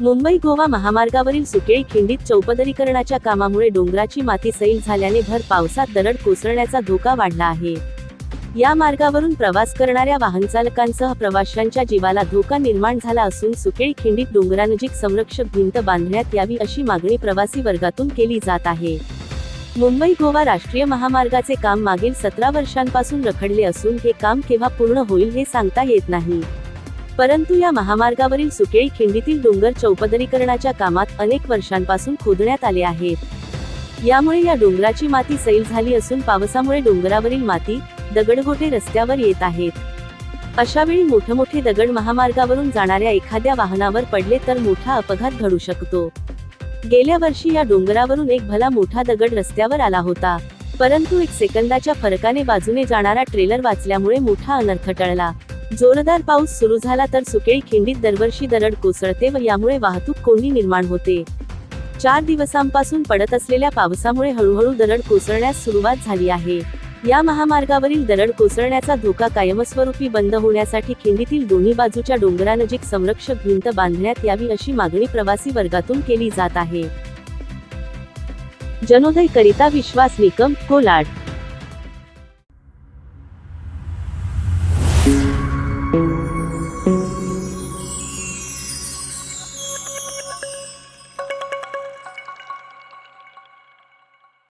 मुंबई गोवा महामार्गावरील सुकेळी खिंडीत चौपदरीकरणाच्या कामामुळे डोंगराची माती सैल झाल्याने भर पावसात दरड कोसळण्याचा धोका वाढला आहे. या मार्गावरून प्रवास करणाऱ्या वाहनचालकांसह प्रवाशांच्या जीवाला धोका निर्माण झाला असून सुकेळी खिंडीत डोंगरानजीक संरक्षक भिंत बांधण्यात यावी अशी मागणी प्रवासी वर्गातून केली जात आहे. मुंबई गोवा राष्ट्रीय महामार्गाचे काम मागील सतरा वर्षांपासून रखडले असून हे काम केव्हा पूर्ण होईल हे सांगता येत नाही. परंतु या महामार्गावरील सुकेळी खिंडीतील डोंगर चौपदरीकरणाच्या कामात अनेक वर्षांपासून खोदण्यात आले आहेत. यामुळे या डोंगराची माती सैल झाली असून पावसामुळे डोंगरावरील माती दगडगोटे रस्त्यावर येत आहेत. अशा वेळी दगड महामार्गावरून जाणाऱ्या एखाद्या वाहनावर पडले तर मोठा अपघात घडू शकतो. गेल्या वर्षी या डोंगरावरून एक भला मोठा दगड रस्त्यावर आला होता. परंतु एक सेकंदाच्या फरकाने बाजूने जाणारा ट्रेलर वाचल्यामुळे मोठा अनर्थ टळला. जोरदार पाऊस सुरू झाला तर सुकेळी खिंडीत दरवर्षी दरड कोसळते व यामुळे वाहतूक कोंडी निर्माण होते. चार दिवसांपासून पडत असलेल्या पावसामुळे हळूहळू दरड कोसळण्यास सुरुवात झाली आहे. या महामार्गावरील दरड कोसळण्याचा धोका कायमस्वरूपी बंद होण्यासाठी खिंडीतील दोन्ही बाजूच्या डोंगरानजीक संरक्षक भिंत बांधण्यात यावी अशी मागणी प्रवासी वर्गातून केली जात आहे. जनोदय करिता विश्वास निकम कोलाड. thank you.